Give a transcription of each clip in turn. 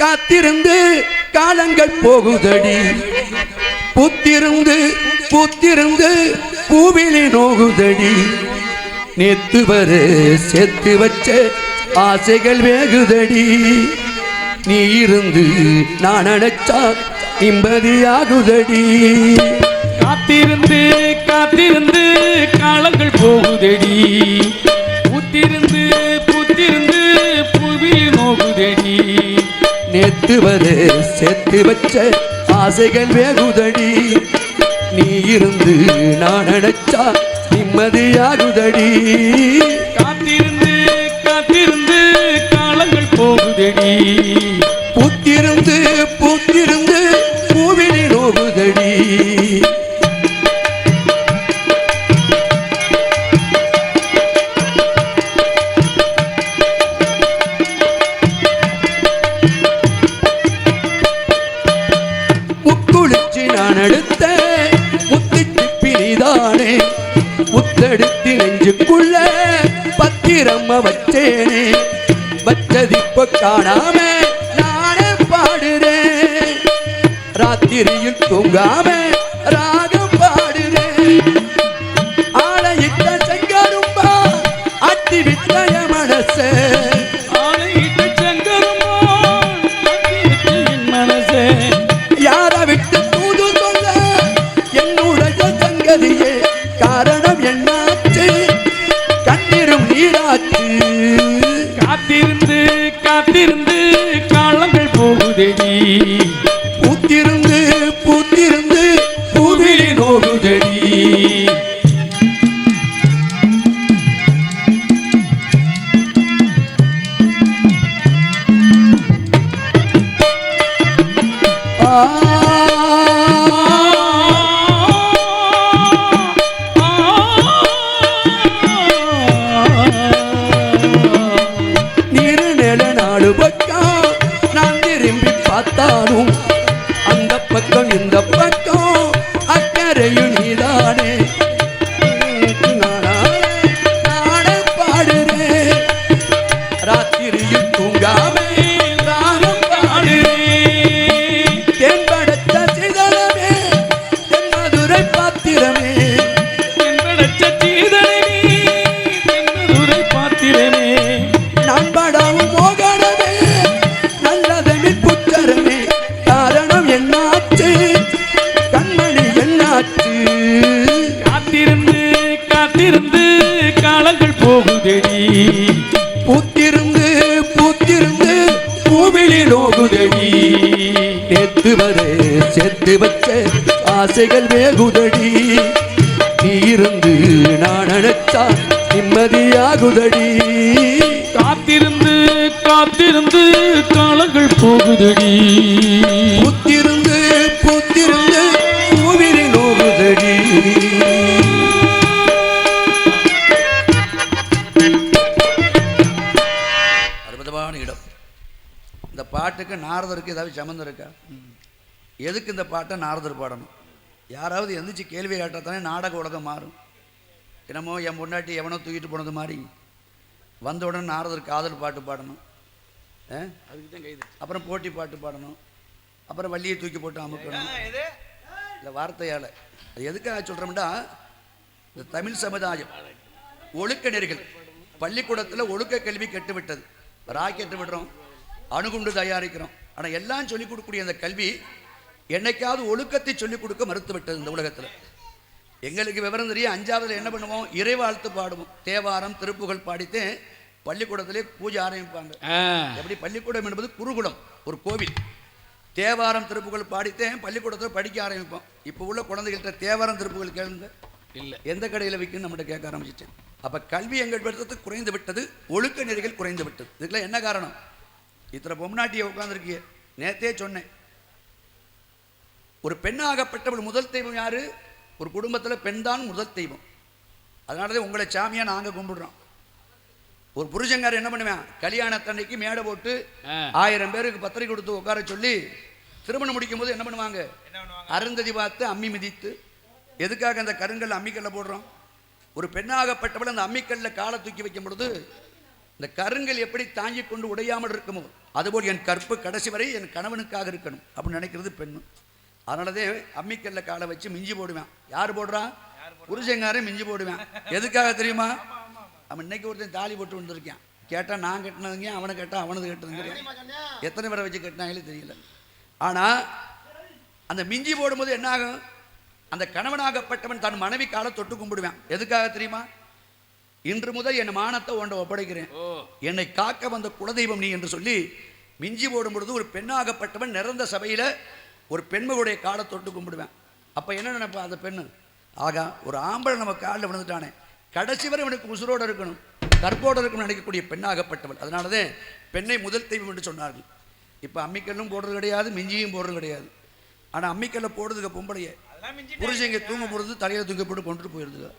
காத்திருந்து காலங்கள் போகுதடி. புத்திருந்து புத்திருந்து பூவிலி நோகுதடி. நேத்து வர செத்து வச்ச ஆசைகள் வேகுதடி. நீ இருந்து நான் அடைச்சா நிம்மதியாகுதடி. காத்திருந்து காத்திருந்து காலங்கள் போகுதடி. புத்திருந்து புத்திருந்து புவியில் நோகுதடி. நேத்து வர செத்து வச்ச ஆசைகள் வேகுதடி. நீ இருந்து நான் அடைச்சா நிம்மதியாகுதடி. காத்திருந்து காத்திருந்து காலங்கள் போகுதடி. பத்திரம்ம வச்சேனே காணாம நானே பாடுறேன். ராத்திரியில் தூங்காம ராகம் பாடுறேன். ஆளையிட்ட செங்கரும்பா அட்டி விட்டய மனசே. காலங்கள் பூத்திருந்து பூத்திருந்து பூவிலி நோகுதடி ஆ. ஆசைகள் வேகுதடி. நீ இருந்து நான் அழைச்சா நிம்மதியாகுதடி. காத்திருந்து காத்திருந்து காலங்கள் போகுதடி. பூத்திருந்து பூத்திருந்து பூவிழி நோகுதடி. அற்புதமான இடம். இந்த பாட்டுக்கு நாரதருக்கு ஏதாவது சம்மந்தம் இருக்கா? எதுக்கு இந்த பாட்டை நாரதர் பாடணும்? யாராவது எந்திரிச்சு கேள்வி கேட்டால் தானே நாடக உலகம் மாறும். என்னமோ என் பொண்டாட்டி எவனோ தூக்கிட்டு போனது மாதிரி. வந்த உடனே நாரதர் காதல் பாட்டு பாடணும். ஆ? அப்புறம் போட்டி பாட்டு பாடணும். அப்புறம் வள்ளியை தூக்கி போட்டு அமுக்கணும். இந்த வார்த்தையால். அது எதுக்காக சொல்கிறோம்னா இந்த தமிழ் சமுதாயம். ஒழுக்க நெறிகள். பள்ளிக்கூடத்தில் ஒழுக்க கல்வி கெட்டுவிட்டது. ராக்கெட்டு விடுறோம். அணுகுண்டு தயாரிக்கிறோம். ஆனால் எல்லாம் சொல்லிக் கொடுக்கக்கூடிய அந்த கல்வி என்னைக்காவது ஒழுக்கத்தை சொல்லிக் கொடுக்க மறுத்து விட்டது இந்த உலகத்தில். எங்களுக்கு விவரம் தெரியும். அஞ்சாவதுல என்ன பண்ணுவோம்? இறைவாழ்த்து பாடுவோம். தேவாரம் திருப்புகழ் பாடித்தேன் பள்ளிக்கூடத்திலே பூஜை ஆரம்பிப்பாங்க. எப்படி? பள்ளிக்கூடம் என்பது குருகுலம் ஒரு கோவில். தேவாரம் திருப்புகழ் பாடித்தேன் பள்ளிக்கூடத்தில் படிக்க ஆரம்பிப்போம். இப்போ உள்ள குழந்தைகள்கிட்ட தேவாரம் திருப்புகழ் கேளுங்க. இல்லை. எந்த கடையில் விற்குன்னு நம்மகிட்ட கேட்க ஆரம்பிச்சிட்டேன். அப்போ கல்வி எங்கள் படுத்தது குறைந்து விட்டது ஒழுக்க நெறிகள் குறைந்து விட்டது. இதுக்கெல்லாம் என்ன காரணம்? இத்தனை பொம்நாட்டியை உட்காந்துருக்கிய நேத்தே சொன்னேன். ஒரு பெண்ணாகப்பட்டவள் முதல் தெய்வம் யாரு? ஒரு குடும்பத்தில் பெண் தான் முதல் தெய்வம். அதனால தான் உங்களை சாமியா நாங்கள் கும்பிடுறோம். ஒரு புருஷங்கார் என்ன பண்ணுவேன்? கல்யாணத்தன்னைக்கு மேடை போட்டு. ஆயிரம் பேருக்கு பத்திரிக்கை கொடுத்து உட்கார சொல்லி திருமணம் முடிக்கும் போது என்ன பண்ணுவாங்க? அருந்ததி பார்த்து அம்மி மிதித்து எதுக்காக அந்த கருங்கல் அம்மிக்கல்ல போடுறோம்? ஒரு பெண்ணாகப்பட்டவள் அந்த அம்மிக்கல்ல காலை தூக்கி வைக்கும் பொழுது இந்த கருங்கல் எப்படி தாங்கிக் கொண்டு உடையாமல் இருக்குமோ அதுபோல் என் கற்பு கடைசி வரை என் கணவனுக்காக இருக்கணும் அப்படின்னு நினைக்கிறது அதனாலதான் அம்மிக்கல்ல காலை வச்சு மிஞ்சி போடுவேன். யார் போடுறா? புருஷங்காரன் மிஞ்சி போடுவேன். எதுக்காக தெரியுமா? அவன் இன்னைக்கு ஒருத்தன் தாலி போட்டு வந்திருக்கான் கேட்டா நான் கட்டினதுங்க அவனை கேட்டா அவனது கட்டினதுங்க எத்தனை பேரை வச்சு கட்டினாங்களே தெரியல. ஆனா அந்த மிஞ்சி போடும்போது என்ன ஆகும்? அந்த கணவனாகப்பட்டவன் தன் மனைவி காலை தொட்டு கும்பிடுவான். எதுக்காக தெரியுமா? இன்று முதல் என் மானத்தை உண்ட ஒப்படைக்கிறேன். என்னை காக்க வந்த குலதெய்வம் நீ என்று சொல்லி மிஞ்சி போடும் பொழுது ஒரு பெண்ணாகப்பட்டவன் நிறந்த சபையில ஒரு பெண்மகளுடைய காலை தொட்டு கும்பிடுவேன். அப்ப என்ன நினைப்பா அந்த பெண்ணு? ஆகா ஒரு ஆம்பளை நம்ம காலில் விழுந்துட்டானே. கடைசி வரை அவனுக்கு உசுரோடு இருக்கணும். கற்போடு இருக்கணும்னு நினைக்கக்கூடிய பெண்ணாகப்பட்டவள். அதனாலதான் பெண்ணை முதல் தெய்வம் என்று சொன்னார்கள். இப்போ அம்மிக்கல்லும் போடுறது கிடையாது மிஞ்சியும் போடுறது கிடையாது. ஆனா அம்மிக்கல்ல போடுறதுக்கு பொம்பளையே. புருஷங்க தூங்க போடுறது தலையில தூக்கி போட்டு கொண்டுட்டு போயிருதுங்க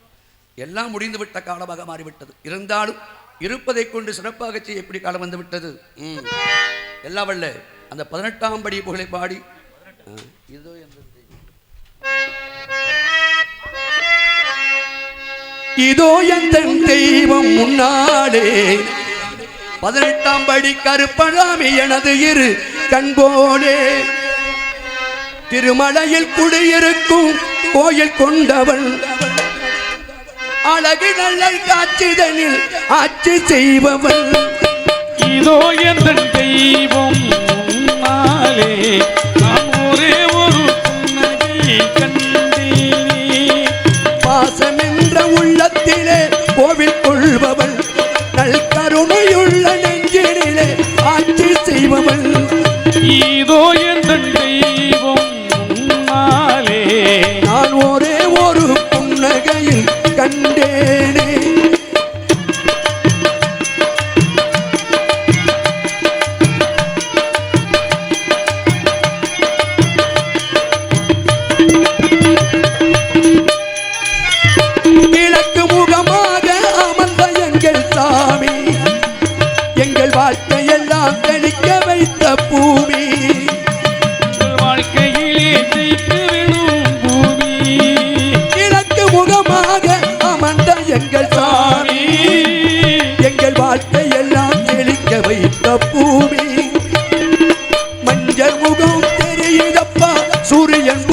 எல்லாம் முடிந்து விட்ட காலமாக மாறிவிட்டது. இருந்தாலும் இருப்பதை கொண்டு சிறப்பாக செய்ய எப்படி காலம் வந்து விட்டது. எல்லாம் வல்ல அந்த பதினெட்டாம் படி புகழை பாடி இதோ என்ற இதோ எந்த தெய்வம் முன்னாலே. பதினெட்டாம் படி கருப்பழாமி எனது இரு கண்போலே திருமலையில் குடியிருக்கும் கோயில் கொண்டவன் அழகு நல்ல காட்சிதனில் ஆட்சி செய்பவன் இதோ எந்த தெய்வம் உள்ளத்திலே கோவில் கொள்பவள் நல் கருணையுள்ள நெஞ்சினிலே ஆட்சி செய்பவன் இதோ என்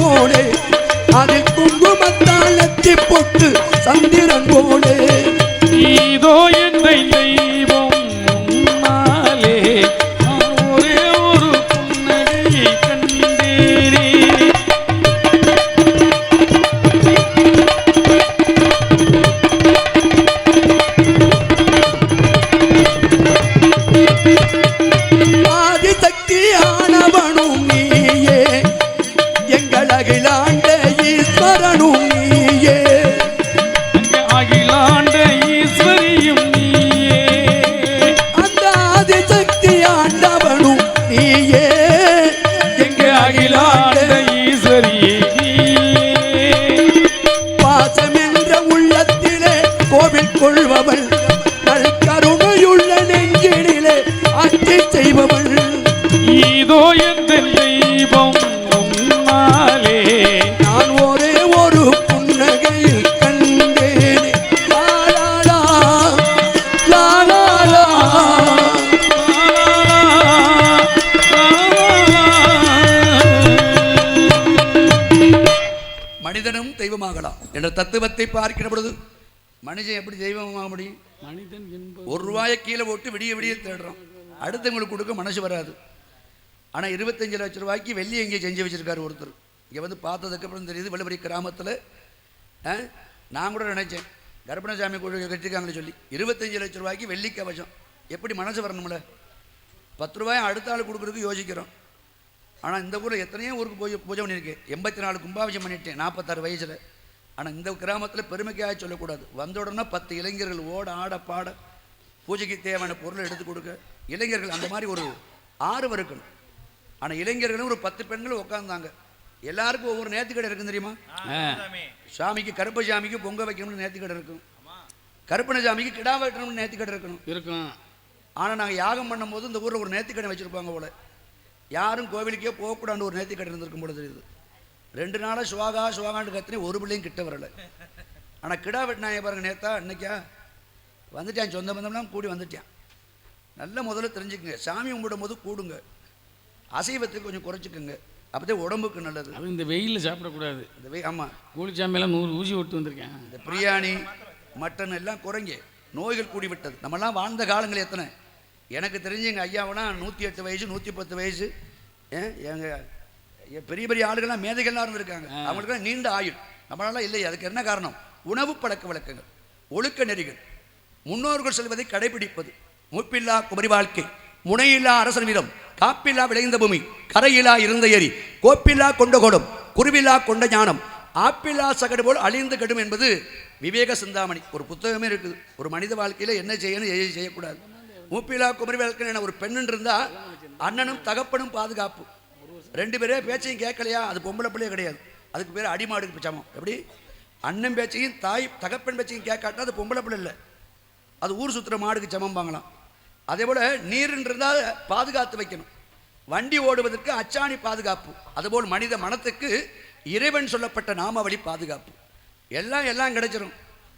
போலே. அதில் குங்குமத்தால் நெத்தி பொட்டு சந்திரன் போலே. பாசம் என்ற உள்ளத்திலே கோவில் கொள்பவள். நல் கருணையுள்ள நெஞ்சினிலே அச்சை செய்பவள். இதோ எந்த தெய்வமாகலாம் என்ற தத்துவத்தை பார்க்கிற பொழுது மனுஷன் எப்படி தெய்வமாக முடியும்? மனிதன் ஒரு ரூபாயை கீழே போட்டு விடிய விடிய தேடுறோம் அடுத்தவங்களுக்கு கொடுக்க மனசு வராது. ஆனால் இருபத்தஞ்சு லட்ச ரூபாய்க்கு வெள்ளி எங்கேயும் செஞ்சு வச்சிருக்காரு ஒருத்தர். இங்கே வந்து பார்த்ததுக்கு அப்புறம் தெரியுது வெள்ளபடி கிராமத்தில் நான் கூட நினைச்சேன். கர்ப்பணசாமி கோயில் கட்டிருக்காங்கன்னு சொல்லி. இருபத்தஞ்சு லட்ச ரூபாய்க்கு வெள்ளி கவசம். எப்படி மனசு வரணும்ல? பத்து ரூபாய் அடுத்த ஆள் கொடுக்குறதுக்கு யோசிக்கிறோம். ஆனால் இந்த ஊரில் எத்தனையோ ஊருக்கு போய் பூஜை பண்ணியிருக்கேன் எண்பத்தி நாலு கும்பாபிஷம் பண்ணிட்டேன் நாற்பத்தாறு வயசில். ஆனால் இந்த கிராமத்தில் பெருமைக்காக சொல்லக்கூடாது. வந்த உடனே பத்து இளைஞர்கள் ஓட ஆட பாட பூஜைக்கு தேவையான பொருளை எடுத்து கொடுக்க. இளைஞர்கள் அந்த மாதிரி ஒரு ஆர்வம் இருக்கணும். ஆனால் இளைஞர்களும் ஒரு பத்து பெண்கள் உட்காந்தாங்க எல்லாருக்கும் ஒவ்வொரு நேர்த்திக்கடை இருக்கும் தெரியுமா? சாமிக்கு கருப்ப சாமிக்கு பொங்க வைக்கணும்னு நேர்த்திக்கடை இருக்கும். கருப்பண சாமிக்கு கிடா வெட்டணும்னு நேர்த்திக்கடை இருக்கணும். இருக்கும். ஆனால் நாங்கள் யாகம் பண்ணும்போது இந்த ஊரில் ஒரு நேர்த்திக்கடை வச்சுருப்பாங்க போல. யாரும் கோவிலுக்கே போகக்கூடாதுன்னு ஒரு நேர்த்திக்கடை இருந்திருக்கும் போல தெரியுது. ரெண்டு நாளாக சுவாகா சுவாகான்னு கத்தினே ஒரு பிள்ளையும் கிட்ட வரல. ஆனால் கிடா வெட்டினாங்க பாருங்க நேத்தா இன்னைக்கா வந்துட்டான் சொந்த பந்தம்லாம் கூடி வந்துட்டான். நல்ல முதல்ல தெரிஞ்சுக்கங்க. சாமி கும்பிடும் போது கூடுங்க. அசைவத்தை கொஞ்சம் குறைச்சிக்கோங்க. அப்போதான் உடம்புக்கு நல்லது. அது இந்த வெயிலில் சாப்பிடக்கூடாது. இந்த வே ஆமாம் கூலிச்சாமியெல்லாம் நூறு ஊசி விட்டு வந்திருக்கேன். இந்த பிரியாணி மட்டன் எல்லாம் குறைங்க. நோய்கள் கூடி விட்டது நம்மலாம் வாழ்ந்த காலங்கள் எத்தனை? எனக்கு தெரிஞ்சு எங்கள் ஐயாவனா நூற்றி எட்டு வயசு. நூற்றி பத்து வயசு எங்கள் பெரிய பெரிய ஆளுகள்லாம் மேதைகள்லாம் இருந்திருக்காங்க. அவங்களுக்குலாம் நீண்ட ஆயுள். நம்மளால இல்லை அதுக்கு என்ன காரணம்? உணவு பழக்க வழக்கங்கள் ஒழுக்க நெறிகள். முன்னோர்கள் செல்வதை கடைபிடிப்பது. மூப்பில்லா குமரி வாழ்க்கை முனையில்லா அரசன் வீரம் காப்பில்லா விளைந்த பூமி கரையிலா இருந்த ஏரி கோப்பில்லா கொண்ட கோடம் குருவில்லா கொண்ட ஞானம். ஆப்பில்லா சகடு போல் அழிந்து கெடும் என்பது விவேக சிந்தாமணி. ஒரு புத்தகமே இருக்குது. ஒரு மனித வாழ்க்கையில் என்ன செய்யணும் எது செய்யக்கூடாது? மூப்பிலா குமரி வாழ்க்கை என ஒரு பெண்ணுன்னு இருந்தா அண்ணனும் தகப்பனும் பாதுகாப்பு. ரெண்டு பேரே பேச்சையும் கேட்கலையா? அது பொம்பளை பிள்ளையே கிடையாது. அதுக்கு பேர் அடிமாடுக்கு சமம் எப்படி? அண்ணன் பேச்சையும் தாய் தகப்பன் பேச்சையும் கேட்காட்டா அது பொம்பளை பிள்ளை இல்லை. அது ஊர் சுற்றுற மாடுக்கு சமம்பாங்களாம். அதே போல் நீர்ன்றிருந்தால் பாதுகாத்து வைக்கணும். வண்டி ஓடுவதற்கு அச்சாணி பாதுகாப்பு. அதுபோல் மனித மனத்துக்கு இறைவன் சொல்லப்பட்ட நாமவழி பாதுகாப்பு. எல்லாம் எல்லாம் கிடைச்சிடும்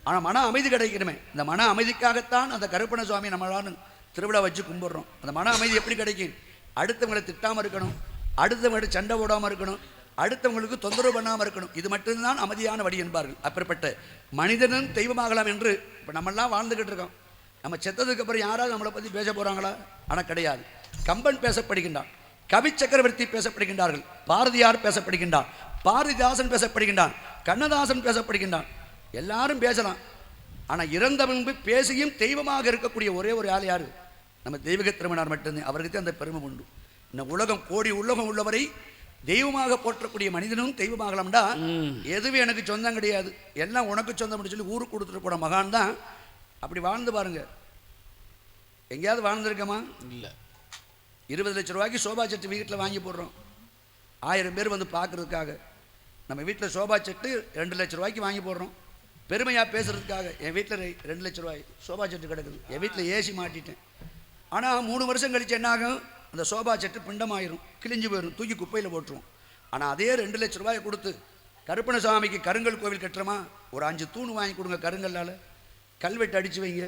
ஆனால் மன அமைதி கிடைக்கணுமே. இந்த மன அமைதிக்காகத்தான் அந்த கருப்பண சுவாமி நம்மளான்னு திருவிழா வச்சு கும்பிட்றோம். அந்த மன அமைதி எப்படி கிடைக்கும்? அடுத்தவங்களை திட்டாமல் இருக்கணும். அடுத்தவங்கள்ட்ட சண்டை போடாமல் இருக்கணும். அடுத்தவங்களுக்கு தொந்தரவு பண்ணாமல் இருக்கணும். இது மட்டும்தான் அமைதியான வழி என்பார்கள். அப்படிப்பட்ட மனிதனும் தெய்வமாகலாம் என்று இப்போ நம்மெல்லாம் வாழ்ந்துக்கிட்டு இருக்கோம். நம்ம செத்ததுக்கு அப்புறம் யாராவது நம்மளை பற்றி பேச போகிறாங்களா ஆனால் கிடையாது. கம்பன் பேசப்படுகின்றான். கவி சக்கரவர்த்தி பேசப்படுகின்றார்கள். பாரதியார் பேசப்படுகின்றார். பாரதிதாசன் பேசப்படுகின்றான். கண்ணதாசன் பேசப்படுகின்றான். எல்லாரும் பேசலாம். ஆனால் இறந்த முன்பு பேசியும் தெய்வமாக இருக்கக்கூடிய ஒரே ஒரு ஆள் யாரு? நம்ம தெய்வக திருமணார் மட்டும்தான். அவருக்கு தான் அந்த பெருமை உண்டு. இந்த உலகம் கோடி உலகம் உள்ளவரை தெய்வமாக போற்றக்கூடிய மனிதனும் தெய்வமாகலாம்டா. எதுவும் எனக்கு சொந்தம் கிடையாது. எல்லாம் உனக்கு சொந்தம்னு சொல்லி ஊருக்கு கொடுத்துட்டு போன மகான் தான். அப்படி வாழ்ந்து பாருங்க. எங்கேயாவது வாழ்ந்துருக்கமா? இல்லை. இருபது லட்ச ரூபாய்க்கு சோபா செட்டு வீட்டில் வாங்கி போடுறோம். ஆயிரம் பேர் வந்து பார்க்கறதுக்காக. நம்ம வீட்டில் சோபா செட்டு ரெண்டு லட்ச ரூபாய்க்கு வாங்கி போடுறோம். பெருமையாக பேசுகிறதுக்காக என் வீட்டில் ரெண்டு லட்ச ரூபாய் சோபா செட்டு கிடக்குது. என் வீட்டில் ஏசி மாட்டிட்டேன். ஆனால் மூணு வருஷம் கழித்து என்னாகும் அந்த சோபா செட்டு பிண்டமாயிரும் கிழிஞ்சு போயிடும் தூக்கி குப்பையில் போட்டுருவோம் ஆனால் அதே ரெண்டு லட்ச ரூபாயை கொடுத்து கருப்பணசாமிக்கு கருங்கல் கோவில் கட்டுறோமா? ஒரு அஞ்சு தூண் வாங்கி கொடுங்க கருங்கல்லால். கல்வெட்டு அடித்து வைங்க.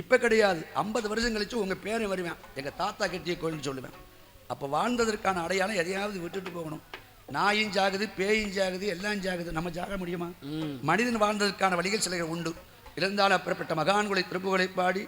இப்போ கிடையாது. ஐம்பது வருஷம் கழித்து உங்கள் பேரை வருவேன். எங்கள் தாத்தா கட்டிய கோயில்னு சொல்லுவேன். அப்போ வாழ்ந்ததற்கான அடையாளம் எதையாவது விட்டுட்டு போகணும். நாயும் ஜாகுது பேயும் ஜாகுது எல்லாம் ஜாகுது. நம்ம ஜாக முடியுமா? மனிதன் வாழ்ந்ததற்கான வழிகள் சில உண்டு. இருந்தாலும் அப்பேற்பட்ட மகான்களை திருப்புகளை பாடி